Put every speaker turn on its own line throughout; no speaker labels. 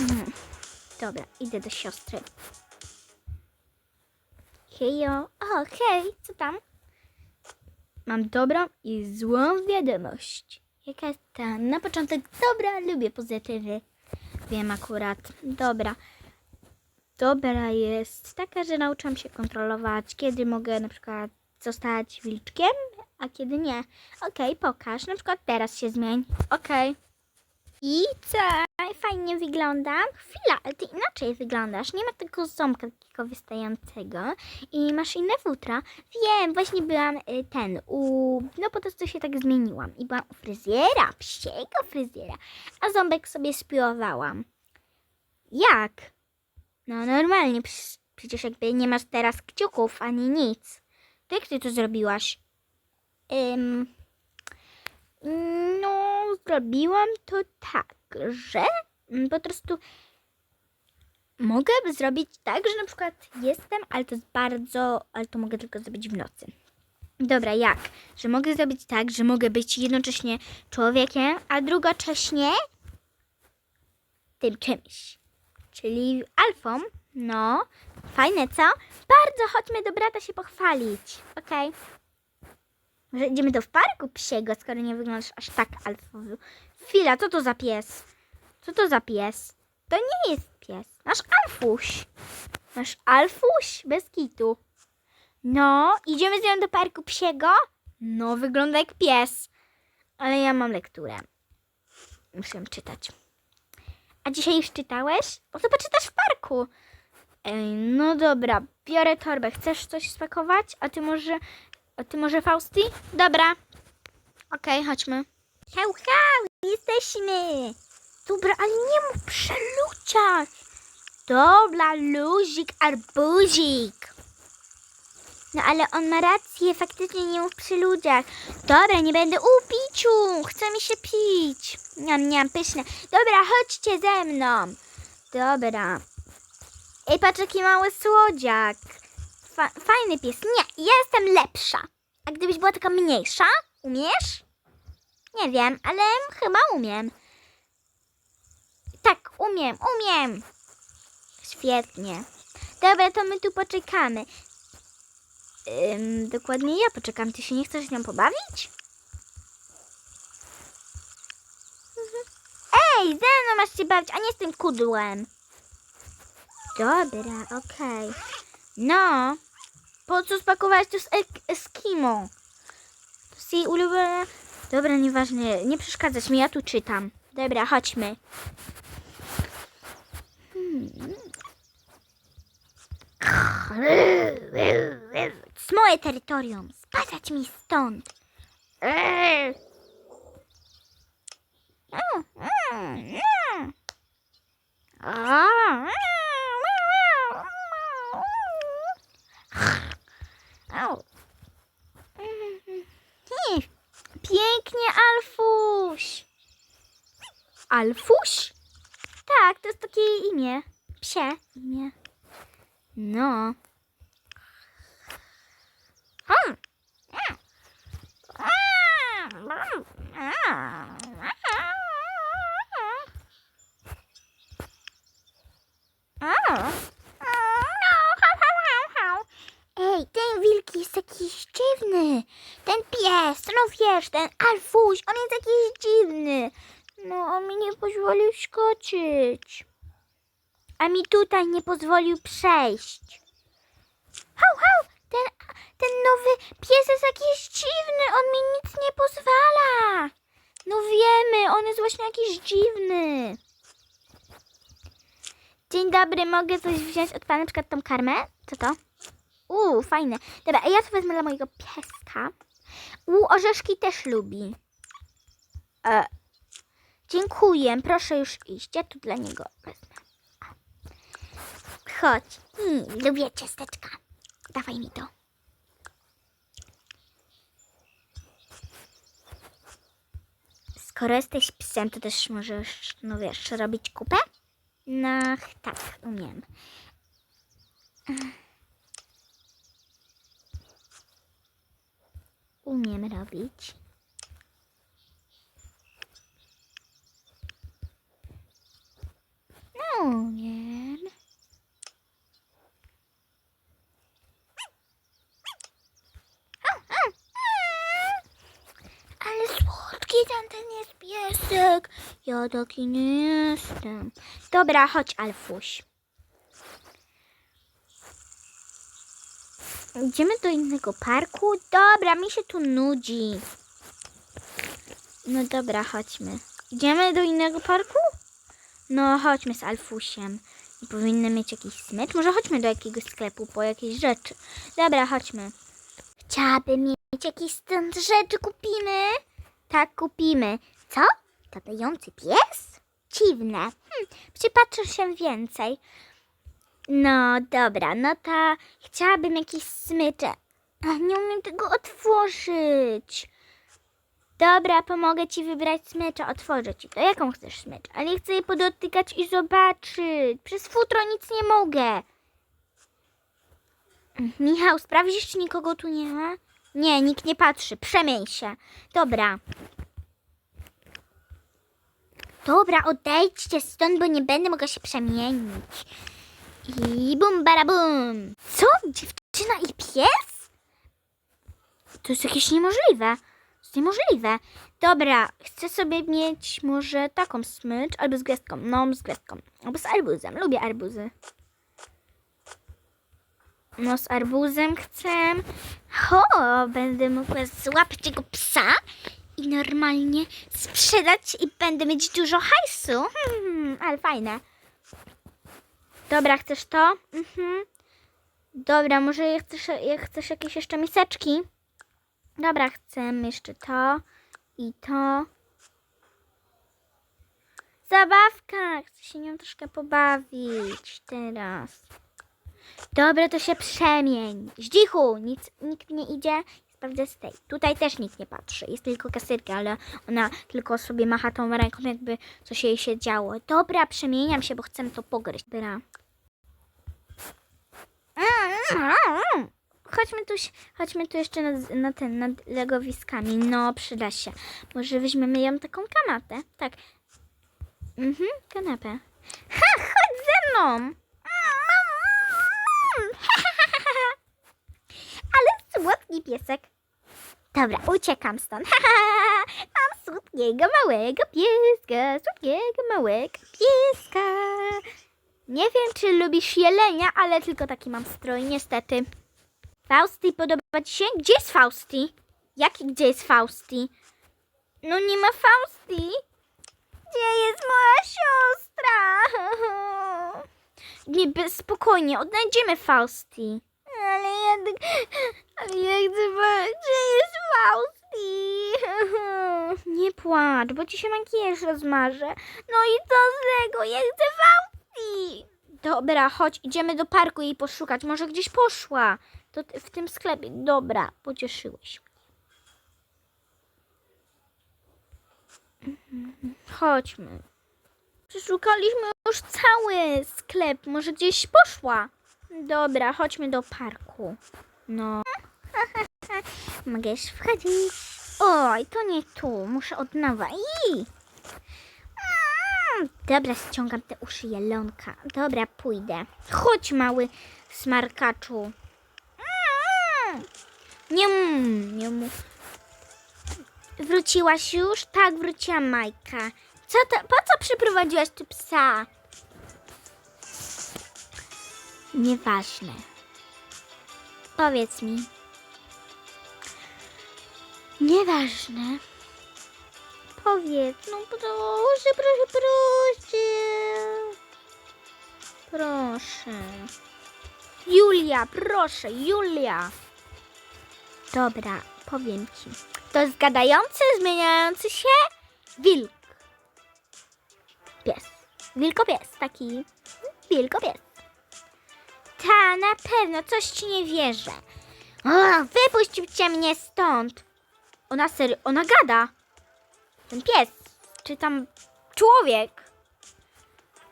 Mhm. Dobra, idę do siostry. Hejo. O, hej, co tam? Mam dobrą i złą wiadomość. Jaka jest ta? Na początek dobra, lubię pozytywy. Wiem akurat. Dobra. Dobra jest taka, że nauczyłam się kontrolować, kiedy mogę na przykład zostać wilczkiem, a kiedy nie. Okej, pokaż. Na przykład teraz się zmień. Okej. I co? Fajnie wyglądam. Chwila, ale ty inaczej wyglądasz. Nie ma tego ząbka takiego wystającego i masz inne futra. Wiem, właśnie byłam y, ten u... No po prostu się tak zmieniłam i byłam u fryzjera, psiego fryzjera, a ząbek sobie spiłowałam. Jak? No normalnie, przecież- jakby nie masz teraz kciuków ani nic. To jak ty to zrobiłaś? Ym, no, zrobiłam to tak, że mm, po prostu mogę zrobić tak, że na przykład jestem, ale to jest bardzo, ale to mogę tylko zrobić w nocy. Dobra, jak? Że mogę zrobić tak, że mogę być jednocześnie człowiekiem, a drugoczesnie tym czymś. Czyli alfą. No, fajne, co? Bardzo, chodźmy do brata się pochwalić. Okej. Może idziemy do parku psiego, skoro nie wyglądasz aż tak alfowy. Chwila, co to za pies? Co to za pies? To nie jest pies. Nasz alfuś. Nasz alfuś? Bez kitu. No, idziemy z nią do parku psiego? No, wygląda jak pies. Ale ja mam lekturę. Muszę czytać. A dzisiaj już czytałeś? O, to poczytasz w parku. Ej, no dobra, biorę torbę. Chcesz coś spakować? A ty może, a ty może Fausti? Dobra. Okej, chodźmy. Hał, hał, jesteśmy. Dobra, ale nie mów przy ludziach. Dobra, luzik, arbuzik. No ale on ma rację, faktycznie nie mów przy ludziach. Dobra, nie będę u piciu, chce mi się pić. Niam, niam, pyszne. Dobra, chodźcie ze mną. Dobra. Ej, patrz jaki mały słodziak. Fa- fajny pies. Nie, ja jestem lepsza. A gdybyś była taka mniejsza, umiesz? Nie wiem, ale chyba umiem. Tak, umiem, umiem. Świetnie. Dobra, to my tu poczekamy. Ym, dokładnie ja poczekam. Ty się nie chcesz z nią pobawić? Mhm. Ej, ze mną masz się bawić, a nie z tym kudłem. Dobra, okej. No, po co spakować to z Eskimo? To jest jej ulubione... Dobra, nieważne, nie przeszkadzać mi, ja tu czytam. Dobra, chodźmy. Hmm. To moje terytorium. Spadać mi stąd. Hmm, Pięknie, Alfuś. Alfuś? Tak, to jest takie imię. Psie imię. No. Hmm. Ej, ten wilk jest jakiś dziwny. Ten pies, no wiesz, ten Alfuś, on jest jakiś dziwny. No, on mi nie pozwolił skoczyć. A mi tutaj nie pozwolił przejść. Hał, hał, ten, ten nowy pies jest jakiś dziwny, on mi nic nie pozwala. No wiemy, on jest właśnie jakiś dziwny. Dzień dobry, mogę coś wziąć od pana, na przykład tą karmę? Co to? Uuu, fajne. Dobra, a ja to wezmę dla mojego pieska. Uuu, orzeszki też lubi. E, dziękuję, proszę już iść. Ja tu dla niego wezmę. Chodź. Mm, lubię ciasteczka. Dawaj mi to. Skoro jesteś psem, to też możesz, no wiesz, robić kupę? No, tak, umiem. umiem robić. No umiem. Ale słodki tamten jest piesek. Ja taki nie jestem. Dobra, chodź Alfuś. Idziemy do innego parku? Dobra, mi się tu nudzi. No dobra, chodźmy. Idziemy do innego parku? No, chodźmy z Alfusiem. I powinny mieć jakiś smycz. Może chodźmy do jakiegoś sklepu po jakieś rzeczy. Dobra, chodźmy. Chciałabym mieć jakieś stąd rzeczy. Kupimy? Tak, kupimy. Co? Gadający pies? Dziwne. Hm, przypatrzę się więcej. No dobra, no to chciałabym jakieś smycze. Nie umiem tego otworzyć. Dobra, pomogę ci wybrać smycza, otworzę ci to. Jaką chcesz smycz? Ale chcę je podotykać i zobaczyć. Przez futro nic nie mogę. Michał, sprawdzisz, czy nikogo tu nie ma? Nie, nikt nie patrzy. Przemień się. Dobra. Dobra, odejdźcie stąd, bo nie będę mogła się przemienić. I bum, bara bum. Co? Dziewczyna i pies? To jest jakieś niemożliwe. To jest niemożliwe. Dobra, chcę sobie mieć może taką smycz albo z gwiazdką. No, z gwiazdką. Albo z arbuzem. Lubię arbuzy. No, z arbuzem chcę. Ho, będę mogła złapać tego psa i normalnie sprzedać i będę mieć dużo hajsu. Hmm, ale fajne. Dobra, chcesz to? Mhm. Dobra, może chcesz, chcesz jakieś jeszcze miseczki? Dobra, chcę jeszcze to i to. Zabawka! Chcę się nią troszkę pobawić teraz. Dobra, to się przemień. Zdzichu, nic, nikt nie idzie. Sprawdzę z tej. Tutaj też nikt nie patrzy. Jest tylko kasyrka, ale ona tylko sobie macha tą ręką, jakby coś jej się działo. Dobra, przemieniam się, bo chcę to pogryźć. Dobra. Chodźmy tu, chodźmy tu jeszcze na, na ten, nad legowiskami. No, przyda się. Może weźmiemy ją taką kanapę. Tak. Mhm, kanapę. Ha, chodź ze mną. Ale słodki piesek. Dobra, uciekam stąd. Mam słodkiego małego pieska, słodkiego małego pieska. Nie wiem, czy lubisz jelenia, ale tylko taki mam strój, niestety. Fausti, podoba ci się? Gdzie jest Fausti? Jaki, gdzie jest Fausti? No nie ma Fausti. Gdzie jest moja siostra? Nie, bez- spokojnie, odnajdziemy Fausti. Ale ja, ale ja chcę, gdzie jest Fausti? Nie płacz, bo ci się makijaż rozmaże. No i co z tego? Ja chcę Fausti. Dobra, chodź, idziemy do parku jej poszukać. Może gdzieś poszła. To w tym sklepie. Dobra, pocieszyłeś mnie. Mhm, Chodźmy. Przeszukaliśmy już cały sklep. Może gdzieś poszła. Dobra, chodźmy do parku. No. Mogę już wchodzić. Oj, to nie tu. Muszę od nowa. I. Mm, Dobra, ściągam te uszy jelonka. Dobra, pójdę. Chodź, mały smarkaczu. Mm. Nie mów, nie mów. Wróciłaś już? Tak, wróciła Majka. Co to, po co przyprowadziłaś tu psa? Nieważne. Powiedz mi. Nieważne. Powiedz, no proszę, proszę, proszę. Proszę. Julia, proszę, Julia. Dobra, powiem ci. To jest gadający, zmieniający się wilk. Pies. Wilkopies, taki wilkopies. Ta, na pewno, coś ci nie wierzę. O, mnie stąd. Ona serio, ona gada. Ten pies, czy tam człowiek.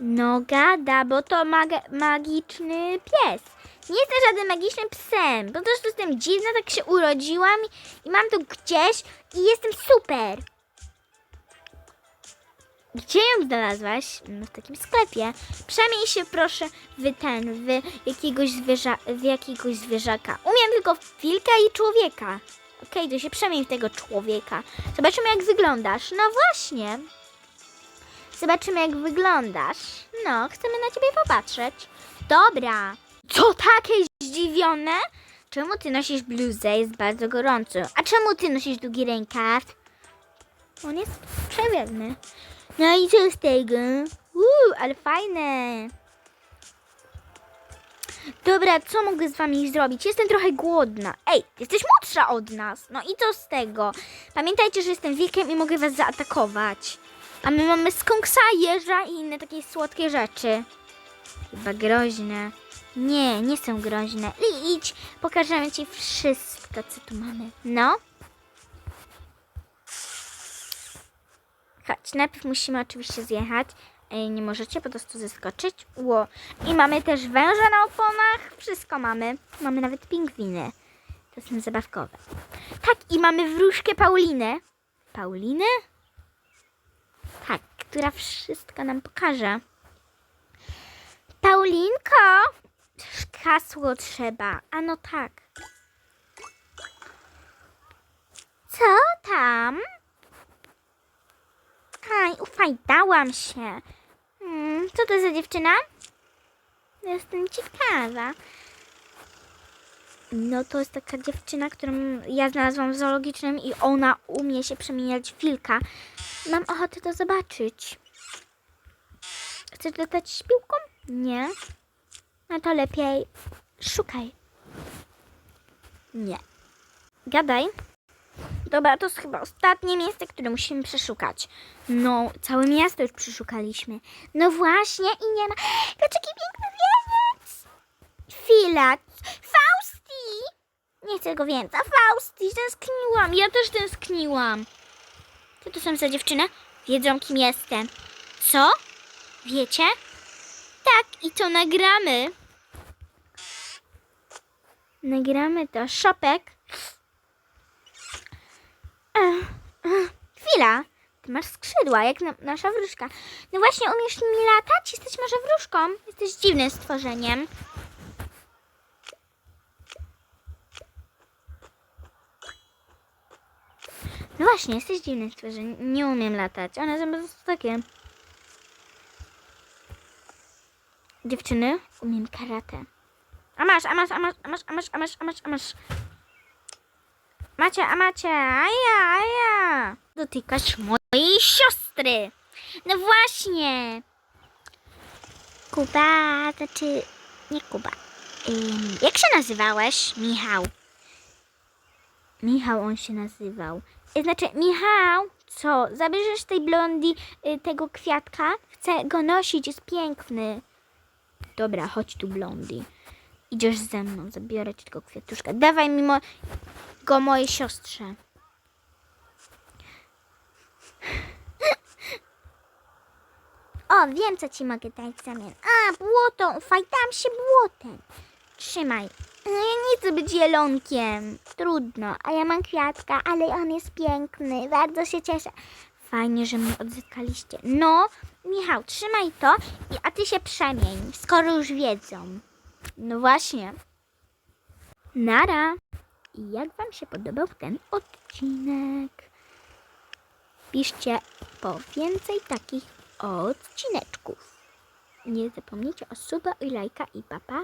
No gada, bo to mag- magiczny pies. Nie jestem żadnym magicznym psem. Po prostu jestem dziwna, tak się urodziłam i, mam to gdzieś i jestem super. Gdzie ją znalazłaś? No, w takim sklepie. Przemień się proszę w ten, w jakiegoś, zwierza, w jakiegoś zwierzaka. Umiem tylko wilka i człowieka. Okej, to się przemień w tego człowieka. Zobaczymy, jak wyglądasz. No właśnie. Zobaczymy, jak wyglądasz. No, chcemy na ciebie popatrzeć. Dobra. Co takie zdziwione? Czemu ty nosisz bluzę? Jest bardzo gorąco. A czemu ty nosisz długi rękaw? On jest przewiewny. No i co z tego? Uuu, ale fajne. Dobra, co mogę z wami zrobić? Jestem trochę głodna. Ej, jesteś młodsza od nas. No i co z tego? Pamiętajcie, że jestem wilkiem i mogę was zaatakować. A my mamy skunksa, jeża i inne takie słodkie rzeczy. Chyba groźne. Nie, nie są groźne. I idź, pokażemy ci wszystko, co tu mamy. No. Chodź, najpierw musimy oczywiście zjechać. Ej, nie możecie po prostu zeskoczyć. Ło. I mamy też węża na oponach. Wszystko mamy. Mamy nawet pingwiny. To są zabawkowe. Tak, i mamy wróżkę Paulinę. Paulinę? Tak, która wszystko nam pokaże. Paulinko! Hasło trzeba. A no tak. Co tam? Aj, ufaj, dałam się. Co to za dziewczyna? Jestem ciekawa. No to jest taka dziewczyna, którą ja znalazłam w zoologicznym i ona umie się przemieniać w wilka. Mam ochotę to zobaczyć. Chcesz latać z piłką? Nie. No to lepiej szukaj. Nie. Gadaj. Dobra, to jest chyba ostatnie miejsce, które musimy przeszukać. No, całe miasto już przeszukaliśmy. No właśnie i nie ma... Jaki piękny wieniec! Chwila. Fausti! Nie chcę go więcej. Fausti, tęskniłam. Ja też tęskniłam. Co to są za dziewczyny? Wiedzą, kim jestem. Co? Wiecie? Tak, i to nagramy. Nagramy to. Szopek. Ech, ech, Chwila. Ty masz skrzydła, jak na, nasza wróżka. No właśnie, umiesz mi latać? Jesteś może wróżką? Jesteś dziwnym stworzeniem. No właśnie, jesteś dziwnym stworzeniem. Nie umiem latać. One są takie. Dziewczyny, umiem karate. A masz, a masz, a masz, a masz, a masz, a masz, a masz, masz. Macie, a macie, aja, aja. Dotykasz mojej siostry. No właśnie. Kuba, to czy... Nie Kuba. Ym, jak się nazywałeś? Michał. Michał on się nazywał. Y, Znaczy, Michał, co? Zabierzesz tej blondi y, tego kwiatka? Chcę go nosić, jest piękny. Dobra, chodź tu, blondi. Idziesz ze mną, zabiorę ci tego kwiatuszka. Dawaj mi mo- go mojej siostrze. O, wiem, co ci mogę dać w zamian. A, błoto, ufaj, dam się błotem. Trzymaj. No, ja nie chcę być zielonkiem. Trudno, a ja mam kwiatka, ale on jest piękny. Bardzo się cieszę. Fajnie, że mnie odzyskaliście. No, Michał, trzymaj to, a ty się przemień, skoro już wiedzą. No właśnie. Nara. I jak Wam się podobał ten odcinek? Piszcie po więcej takich odcineczków. Nie zapomnijcie o suba i lajka i papa. Pa.